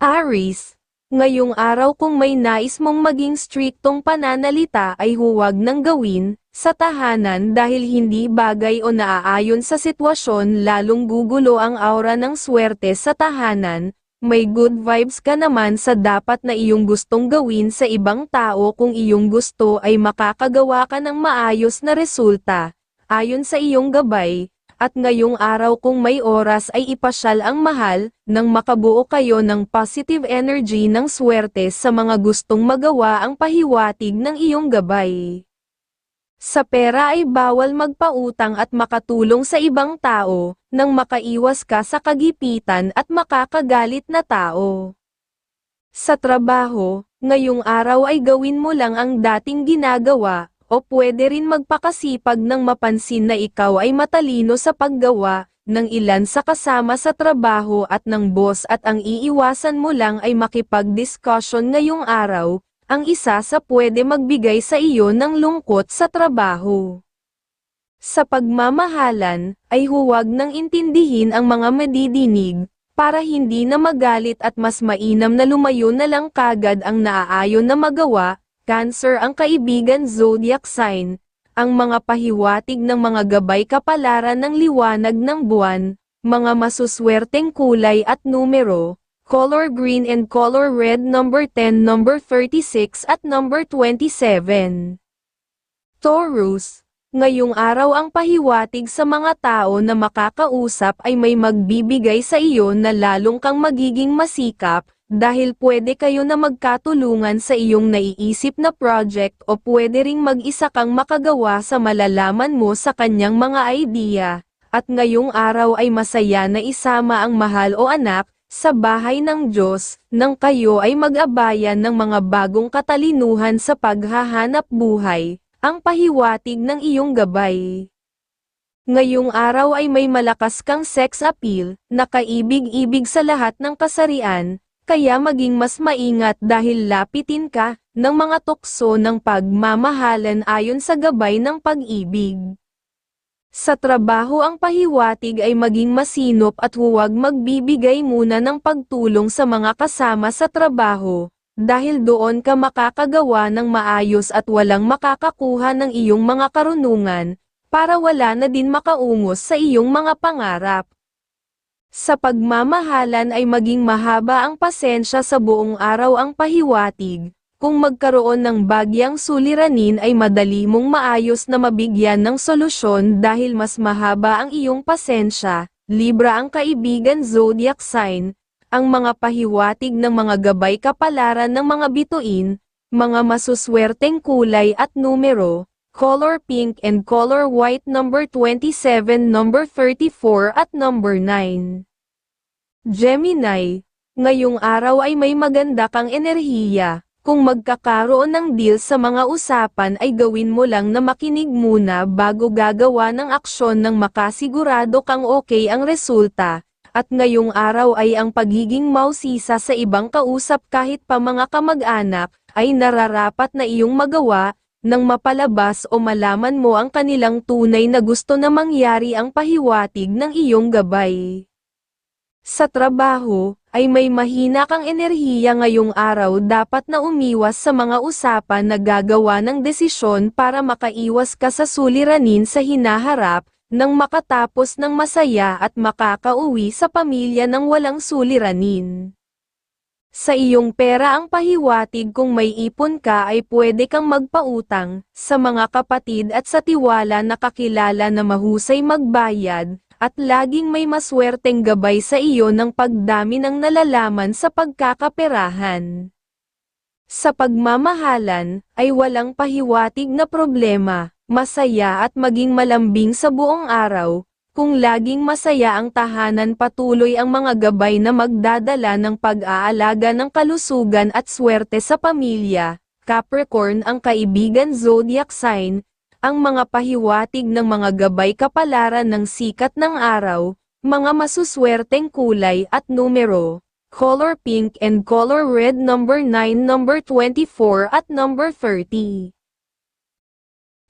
Aries, ngayong araw kung may nais mong maging striktong pananalita ay huwag nang gawin, sa tahanan dahil hindi bagay o naaayon sa sitwasyon lalong gugulo ang aura ng swerte sa tahanan, may good vibes ka naman sa dapat na iyong gustong gawin sa ibang tao kung iyong gusto ay makakagawa ka ng maayos na resulta, ayon sa iyong gabay, at ngayong araw kung may oras ay ipasyal ang mahal, nang makabuo kayo ng positive energy ng swerte sa mga gustong magawa ang pahiwatig ng iyong gabay. Sa pera ay bawal magpautang at makatulong sa ibang tao, nang makaiwas ka sa kagipitan at makakagalit na tao. Sa trabaho, ngayong araw ay gawin mo lang ang dating ginagawa, o pwede rin magpakasipag ng mapansin na ikaw ay matalino sa paggawa, ng ilan sa kasama sa trabaho at ng boss at ang iiwasan mo lang ay makipag-discussion ngayong araw, ang isa sa pwede magbigay sa iyo ng lungkot sa trabaho. Sa pagmamahalan, ay huwag nang intindihin ang mga madidinig, para hindi na magalit at mas mainam na lumayo na lang kagad ang naaayon na magawa, Cancer ang kaibigan zodiac sign, ang mga pahiwatig ng mga gabay kapalaran ng liwanag ng buwan, mga masuswerteng kulay at numero, color green and color red number 10 number 36 at number 27. Taurus, ngayong araw ang pahiwatig sa mga tao na makakausap ay may magbibigay sa iyo na lalong kang magiging masikap, dahil pwede kayo na magkatulungan sa iyong naiisip na project o pwede ring mag-isa kang makagawa sa malalaman mo sa kanyang mga idea, at ngayong araw ay masaya na isama ang mahal o anak, sa bahay ng Diyos, nang kayo ay mag-abayan ng mga bagong katalinuhan sa paghahanap buhay, ang pahiwatig ng iyong gabay. Ngayong araw ay may malakas kang sex appeal, nakaibig-ibig sa lahat ng kasarian, kaya maging mas maingat dahil lapitin ka, ng mga tukso ng pagmamahalan ayon sa gabay ng pag-ibig. Sa trabaho ang pahiwatig ay maging masinop at huwag magbibigay muna ng pagtulong sa mga kasama sa trabaho, dahil doon ka makakagawa ng maayos at walang makakakuha ng iyong mga karunungan, para wala na din makaungos sa iyong mga pangarap. Sa pagmamahalan ay maging mahaba ang pasensya sa buong araw ang pahiwatig, kung magkaroon ng bagyang suliranin ay madali mong maayos na mabigyan ng solusyon dahil mas mahaba ang iyong pasensya, Libra ang kaibigan zodiac sign, ang mga pahiwatig ng mga gabay kapalaran ng mga bituin, mga masuswerteng kulay at numero, color pink and color white number 27 number 34 at number 9. Gemini, ngayong araw ay may maganda kang enerhiya, kung magkakaroon ng deal sa mga usapan ay gawin mo lang na makinig muna bago gagawa ng aksyon nang makasigurado kang okay ang resulta, at ngayong araw ay ang pagiging mausisa sa ibang kausap kahit pa mga kamag-anak, ay nararapat na iyong magawa, nang mapalabas o malaman mo ang kanilang tunay na gusto na mangyari ang pahiwatig ng iyong gabay. Sa trabaho, ay may mahina kang enerhiya ngayong araw dapat na umiwas sa mga usapan na gagawa ng desisyon para makaiwas ka sa suliranin sa hinaharap, nang makatapos ng masaya at makakauwi sa pamilya ng walang suliranin. Sa iyong pera ang pahiwatig kung may ipon ka ay pwede kang magpautang, sa mga kapatid at sa tiwala na kakilala na mahusay magbayad, at laging may maswerteng gabay sa iyo ng pagdami ng nalalaman sa pagkakaperahan. Sa pagmamahalan, ay walang pahiwatig na problema, masaya at maging malambing sa buong araw, kung laging masaya ang tahanan patuloy ang mga gabay na magdadala ng pag-aalaga ng kalusugan at swerte sa pamilya, Capricorn ang kaibigan zodiac sign, ang mga pahiwatig ng mga gabay kapalaran ng sikat ng araw, mga masuswerteng kulay at numero, color pink and color red number 9 number 24 at number 30.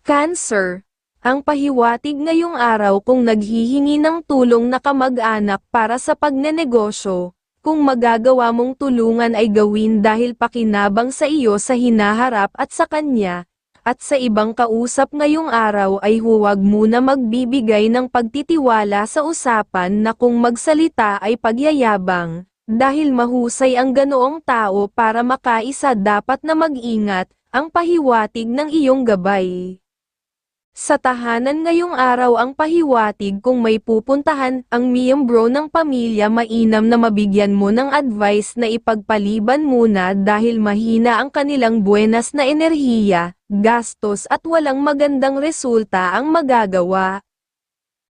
Cancer, ang pahiwatig ngayong araw kung naghihingi ng tulong na kamag-anak para sa pagnenegosyo, kung magagawa mong tulungan ay gawin dahil pakinabang sa iyo sa hinaharap at sa kanya, at sa ibang kausap ngayong araw ay huwag muna magbibigay ng pagtitiwala sa usapan na kung magsalita ay pagyayabang, dahil mahusay ang ganoong tao para makaisa dapat na mag-ingat, ang pahiwatig ng iyong gabay. Sa tahanan ngayong araw ang pahiwatig kung may pupuntahan ang miyembro ng pamilya mainam na mabigyan mo ng advice na ipagpaliban muna dahil mahina ang kanilang buenas na enerhiya, gastos at walang magandang resulta ang magagawa.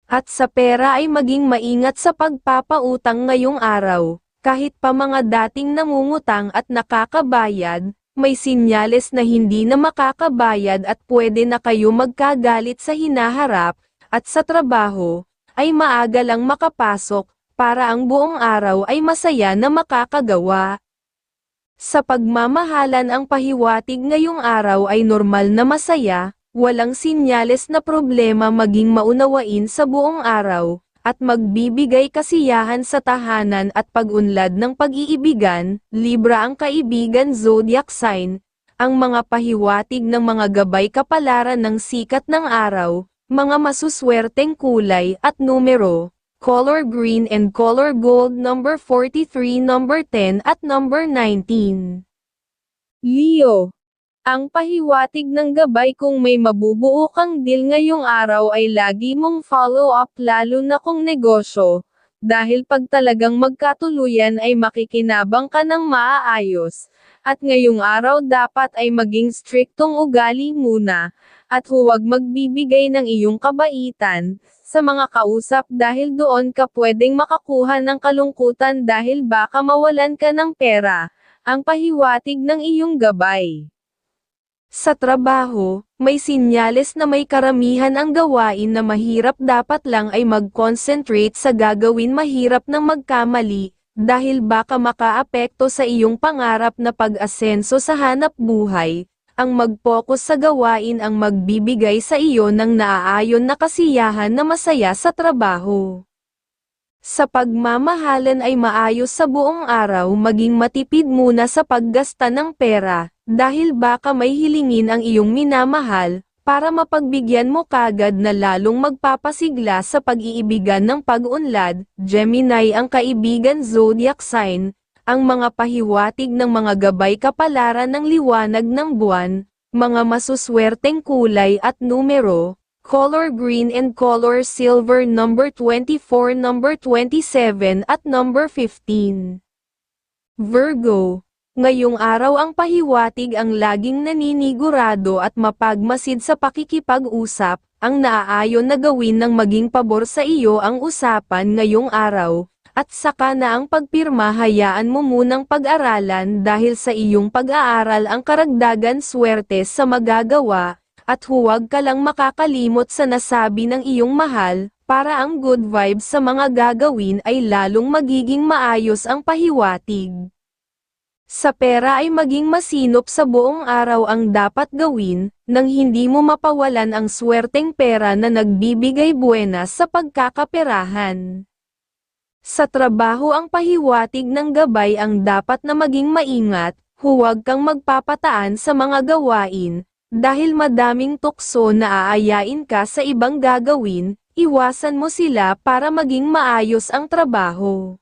At sa pera ay maging maingat sa pagpapautang ngayong araw, kahit pa mga dating nangungutang at nakakabayad, may sinyales na hindi na makakabayad at pwede na kayo magkagalit sa hinaharap, at sa trabaho, ay maaga lang makapasok, para ang buong araw ay masaya na makakagawa. Sa pagmamahalan ang pahiwatig ngayong araw ay normal na masaya, walang sinyales na problema maging maunawain sa buong araw, at magbibigay kasiyahan sa tahanan at pag-unlad ng pag-iibigan, Libra ang kaibigan zodiac sign, ang mga pahiwatig ng mga gabay kapalaran ng sikat ng araw, mga masuswerteng kulay at numero, color green and color gold number 43 number 10 at number 19. Leo ang pahiwatig ng gabay kung may mabubuo kang deal ngayong araw ay lagi mong follow up lalo na kung negosyo, dahil pag talagang magkatuluyan ay makikinabang ka ng maaayos, at ngayong araw dapat ay maging striktong ugali muna, at huwag magbibigay ng iyong kabaitan, sa mga kausap dahil doon ka pwedeng makakuha ng kalungkutan dahil baka mawalan ka ng pera, ang pahiwatig ng iyong gabay. Sa trabaho, may sinyales na may karamihan ang gawain na mahirap dapat lang ay mag-concentrate sa gagawin mahirap ng magkamali, dahil baka makaapekto sa iyong pangarap na pag-asenso sa hanap buhay, ang mag-focus sa gawain ang magbibigay sa iyo ng naaayon na kasiyahan na masaya sa trabaho. Sa pagmamahalan ay maayos sa buong araw maging matipid muna sa paggasta ng pera, dahil baka may hilingin ang iyong minamahal, para mapagbigyan mo kagad na lalong magpapasigla sa pag-iibigan ng pag-unlad, Gemini ang kaibigan zodiac sign, ang mga pahiwatig ng mga gabay kapalaran ng liwanag ng buwan, mga masuswerteng kulay at numero, color green and color silver number 24 number 27 at number 15. Virgo, ngayong araw ang pahiwatig ang laging naninigurado at mapagmasid sa pakikipag-usap, ang naaayon na gawin ng maging pabor sa iyo ang usapan ngayong araw, at saka na ang pagpirma hayaan mo munang pag-aralan dahil sa iyong pag-aaral ang karagdagan swerte sa magagawa, at huwag ka lang makakalimot sa nasabi ng iyong mahal, para ang good vibes sa mga gagawin ay lalong magiging maayos ang pahiwatig. Sa pera ay maging masinop sa buong araw ang dapat gawin, nang hindi mo mapawalan ang swerteng pera na nagbibigay buenas sa pagkakaperahan. Sa trabaho ang pahiwatig ng gabay ang dapat na maging maingat, huwag kang magpapataan sa mga gawain, dahil madaming tukso na aayain ka sa ibang gagawin, iwasan mo sila para maging maayos ang trabaho.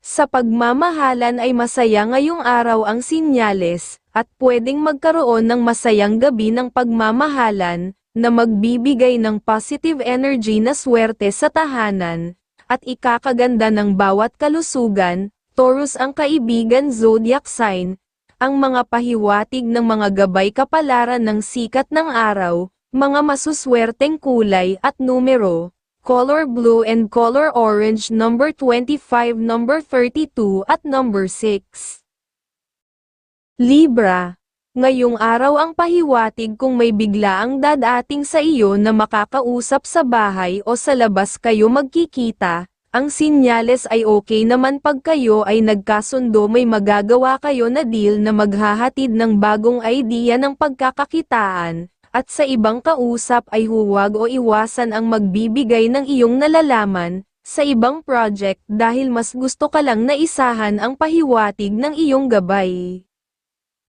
Sa pagmamahalan ay masaya ngayong araw ang sinyales, at pwedeng magkaroon ng masayang gabi ng pagmamahalan, na magbibigay ng positive energy na swerte sa tahanan, at ikakaganda ng bawat kalusugan, Taurus ang kaibigan zodiac sign, ang mga pahiwatig ng mga gabay kapalaran ng sikat ng araw, mga masuswerteng kulay at numero, color blue and color orange number 25 number 32 at number 6. Libra, ngayong araw ang pahiwatig kung may bigla ang dadating sa iyo na makakausap sa bahay o sa labas kayo magkikita, ang sinyales ay okay naman pag kayo ay nagkasundo may magagawa kayo na deal na maghahatid ng bagong idea ng pagkakakitaan, at sa ibang kausap ay huwag o iwasan ang magbibigay ng iyong nalalaman, sa ibang project dahil mas gusto ka lang na isahan ang pahiwatig ng iyong gabay.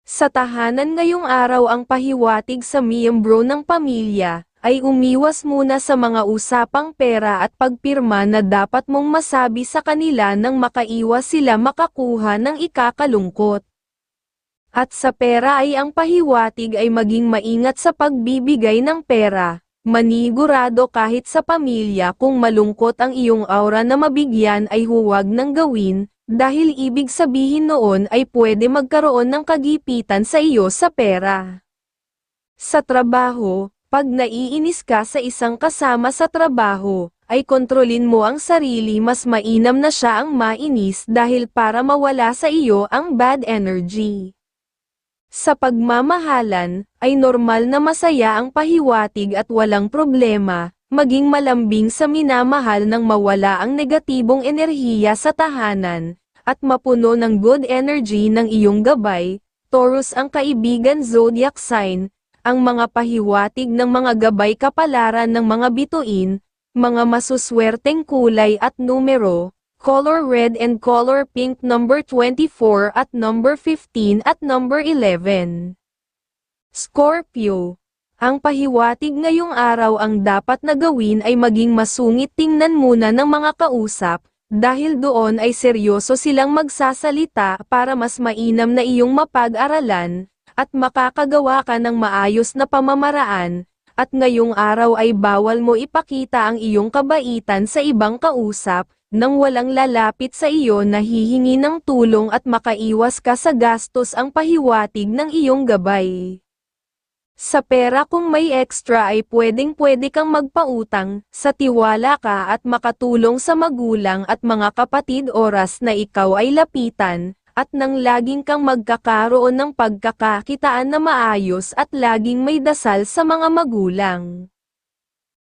Sa tahanan ngayong araw ang pahiwatig sa miyembro ng pamilya, ay umiwas muna sa mga usapang pera at pagpirma na dapat mong masabi sa kanila nang makaiwas sila makakuha ng ikakalungkot. At sa pera ay ang pahiwatig ay maging maingat sa pagbibigay ng pera, manigurado kahit sa pamilya kung malungkot ang iyong aura na mabigyan ay huwag nang gawin, dahil ibig sabihin noon ay pwede magkaroon ng kagipitan sa iyo sa pera. Sa trabaho, pag naiinis ka sa isang kasama sa trabaho, ay kontrolin mo ang sarili mas mainam na siya ang mainis dahil para mawala sa iyo ang bad energy. Sa pagmamahalan, ay normal na masaya ang pahiwatig at walang problema, maging malambing sa minamahal nang mawala ang negatibong enerhiya sa tahanan, at mapuno ng good energy ng iyong gabay, Taurus ang kaibigan zodiac sign, ang mga pahiwatig ng mga gabay kapalaran ng mga bituin, mga masuswerteng kulay at numero, color red and color pink number 24 at number 15 at number 11. Scorpio. Ang pahiwatig ngayong araw ang dapat na gawin ay maging masungit tingnan muna ng mga kausap, dahil doon ay seryoso silang magsasalita para mas mainam na iyong mapag-aralan, at makakagawa ka ng maayos na pamamaraan, at ngayong araw ay bawal mo ipakita ang iyong kabaitan sa ibang kausap, nang walang lalapit sa iyo na hihingi ng tulong at makaiwas ka sa gastos ang pahiwatig ng iyong gabay. Sa pera kung may extra ay pwedeng pwede kang magpautang, sa tiwala ka at makatulong sa magulang at mga kapatid oras na ikaw ay lapitan, at nang laging kang magkakaroon ng pagkakakitaan na maayos at laging may dasal sa mga magulang.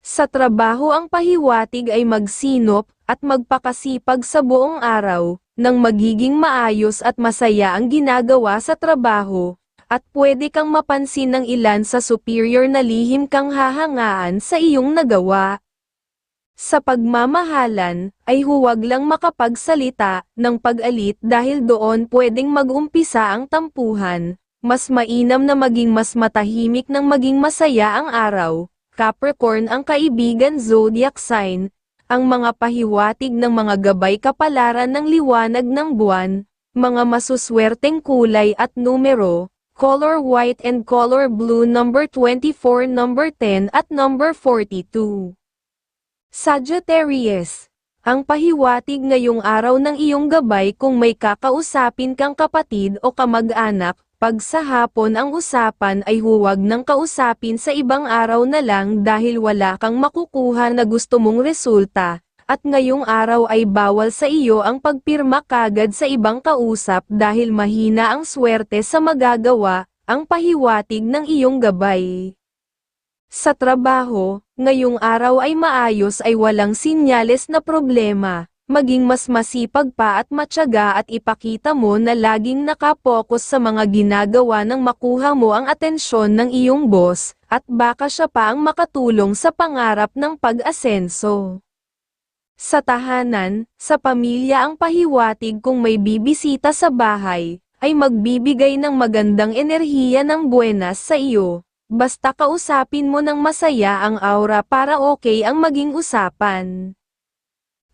Sa trabaho ang pahiwatig ay magsinop, at magpakasipag sa buong araw, nang magiging maayos at masaya ang ginagawa sa trabaho, at pwede kang mapansin ng ilan sa superior na lihim kang hahangaan sa iyong nagawa. Sa pagmamahalan, ay huwag lang makapagsalita ng pag-alit dahil doon pwedeng mag-umpisa ang tampuhan, mas mainam na maging mas matahimik nang maging masaya ang araw. Capricorn ang kaibigan zodiac sign, ang mga pahiwatig ng mga gabay kapalaran ng liwanag ng buwan, mga masuswerteng kulay at numero, color white and color blue number 24 number 10 at number 42. Sagittarius, ang pahiwatig ngayong araw ng iyong gabay kung may kakausapin kang kapatid o kamag-anak, pag sa hapon ang usapan ay huwag nang kausapin sa ibang araw na lang dahil wala kang makukuha na gusto mong resulta, at ngayong araw ay bawal sa iyo ang pagpirma kagad sa ibang kausap dahil mahina ang swerte sa magagawa, ang pahiwatig ng iyong gabay. Sa trabaho, ngayong araw ay maayos ay walang sinyales na problema, maging mas masipag pa at matyaga at ipakita mo na laging nakapokus sa mga ginagawa nang makuha mo ang atensyon ng iyong boss, at baka siya pa ang makatulong sa pangarap ng pag-asenso. Sa tahanan, sa pamilya ang pahiwatig kung may bibisita sa bahay, ay magbibigay ng magandang enerhiya ng buenas sa iyo, Basta kausapin mo ng masaya ang aura para okay ang maging usapan.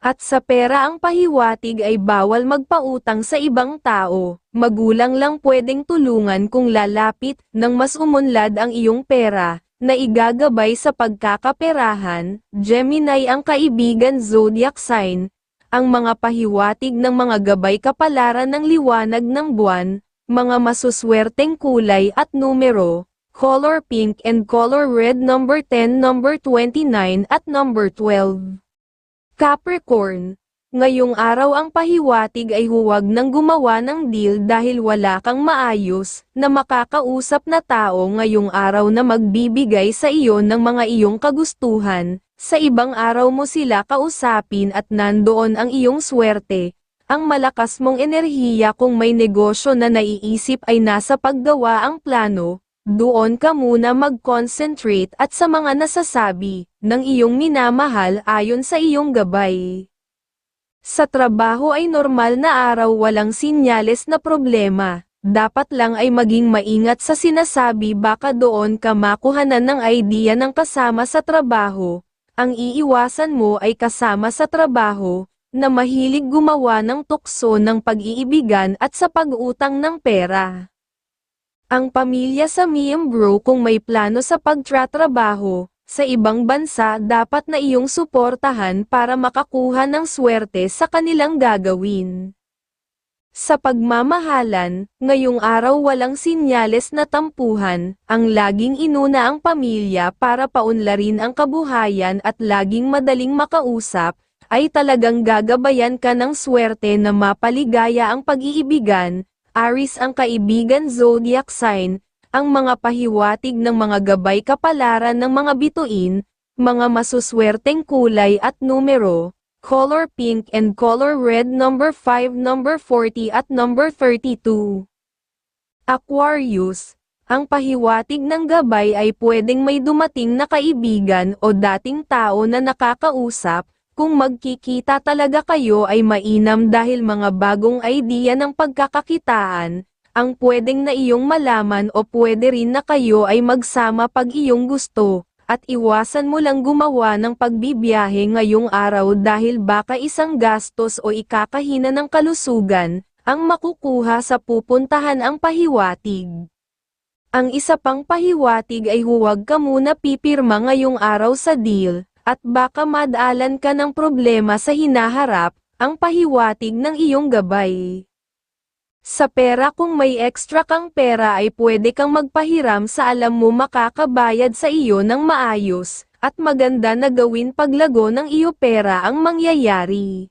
At sa pera ang pahiwatig ay bawal magpautang sa ibang tao, magulang lang pwedeng tulungan kung lalapit nang mas umunlad ang iyong pera, na igagabay sa pagkakaperahan, Gemini ang kaibigan zodiac sign, ang mga pahiwatig ng mga gabay kapalaran ng liwanag ng buwan, mga masuswerteng kulay at numero, color pink and color red number 10 number 29 at number 12. Capricorn, ngayong araw ang pahiwatig ay huwag nang gumawa ng deal dahil wala kang maayos na makakausap na tao ngayong araw na magbibigay sa iyo ng mga iyong kagustuhan, sa ibang araw mo sila kausapin at nandoon ang iyong swerte, ang malakas mong enerhiya kung may negosyo na naiisip ay nasa paggawa ang plano, doon ka muna mag-concentrate at sa mga nasasabi ng iyong minamahal ayon sa iyong gabay. Sa trabaho ay normal na araw walang sinyales na problema. Dapat lang ay maging maingat sa sinasabi baka doon ka makuhanan ng idea ng kasama sa trabaho. Ang iiwasan mo ay kasama sa trabaho, na mahilig gumawa ng tukso ng pag-iibigan at sa pag-utang ng pera. Ang pamilya sa miyembro kung may plano sa pagtratrabaho, sa ibang bansa dapat na iyong suportahan para makakuha ng swerte sa kanilang gagawin. Sa pagmamahalan, ngayong araw walang sinyales na tampuhan, ang laging inuna ang pamilya para paunlarin ang kabuhayan at laging madaling makausap, ay talagang gagabayan ka ng swerte na mapaligaya ang pag-iibigan, Aris ang kaibigan zodiac sign, ang mga pahiwatig ng mga gabay kapalaran ng mga bituin, mga masuswerteng kulay at numero, color pink and color red number 5 number 40 at number 32. Aquarius, ang pahiwatig ng gabay ay pwedeng may dumating na kaibigan o dating tao na nakakausap, kung magkikita talaga kayo ay mainam dahil mga bagong idea ng pagkakakitaan, ang pwedeng na iyong malaman o pwede rin na kayo ay magsama pag iyong gusto, at iwasan mo lang gumawa ng pagbibiyahe ngayong araw dahil baka isang gastos o ikakahina ng kalusugan, ang makukuha sa pupuntahan ang pahiwatig. Ang isa pang pahiwatig ay huwag ka muna pipirma ngayong araw sa deal, at baka madalan ka ng problema sa hinaharap, ang pahiwatig ng iyong gabay. Sa pera kung may extra kang pera ay pwede kang magpahiram sa alam mo makakabayad sa iyo ng maayos, at maganda na gawin paglago ng iyo pera ang mangyayari.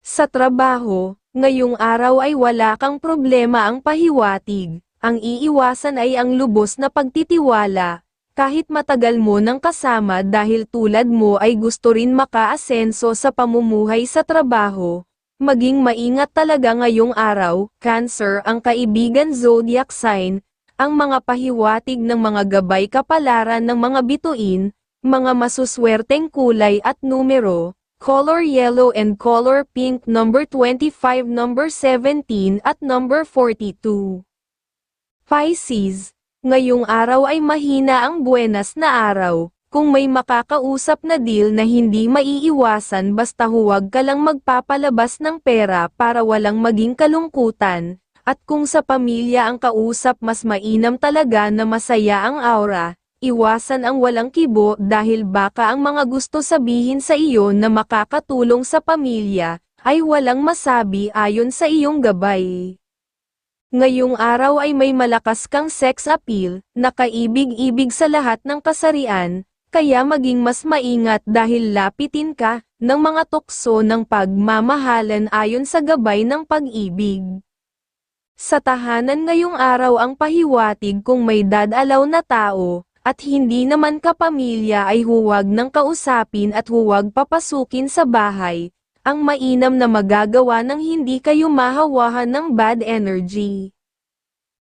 Sa trabaho, ngayong araw ay wala kang problema ang pahiwatig, ang iiwasan ay ang lubos na pagtitiwala, kahit matagal mo nang kasama dahil tulad mo ay gusto rin makaasenso sa pamumuhay sa trabaho, Maging maingat talaga ngayong araw, Cancer ang kaibigan zodiac sign, ang mga pahiwatig ng mga gabay kapalaran ng mga bituin, mga masuswerteng kulay at numero, color yellow and color pink number 25 number 17 at number 42. Pisces, ngayong araw ay mahina ang buenas na araw, kung may makakausap na deal na hindi maiiwasan basta huwag ka lang magpapalabas ng pera para walang maging kalungkutan, at kung sa pamilya ang kausap mas mainam talaga na masaya ang aura, iwasan ang walang kibo dahil baka ang mga gusto sabihin sa iyo na makakatulong sa pamilya, ay walang masabi ayon sa iyong gabay. Ngayong araw ay may malakas kang sex appeal, nakaibig-ibig sa lahat ng kasarian, kaya maging mas maingat dahil lapitin ka ng mga tukso ng pagmamahalan ayon sa gabay ng pag-ibig. Sa tahanan ngayong araw ang pahiwatig kung may dadalaw na tao, at hindi naman kapamilya ay huwag nang kausapin at huwag papasukin sa bahay, ang mainam na magagawa ng hindi kayo mahawahan ng bad energy.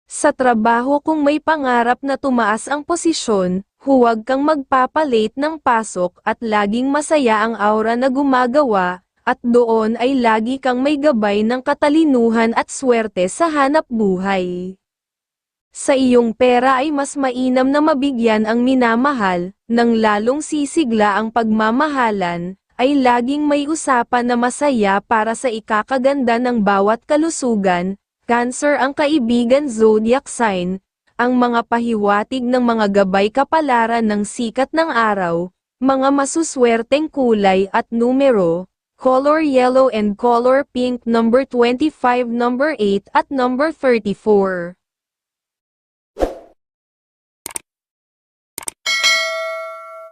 Sa trabaho kung may pangarap na tumaas ang posisyon, huwag kang magpapalit ng pasok at laging masaya ang aura na gumagawa, at doon ay lagi kang may gabay ng katalinuhan at swerte sa hanap buhay. Sa iyong pera ay mas mainam na mabigyan ang minamahal, nang lalong sisigla ang pagmamahalan, ay laging may usapan na masaya para sa ikakaganda ng bawat kalusugan, Cancer ang kaibigan zodiac sign, ang mga pahiwatig ng mga gabay kapalaran ng sikat ng araw, mga masuswerteng kulay at numero, color yellow and color pink number 25 number 8 at number 34.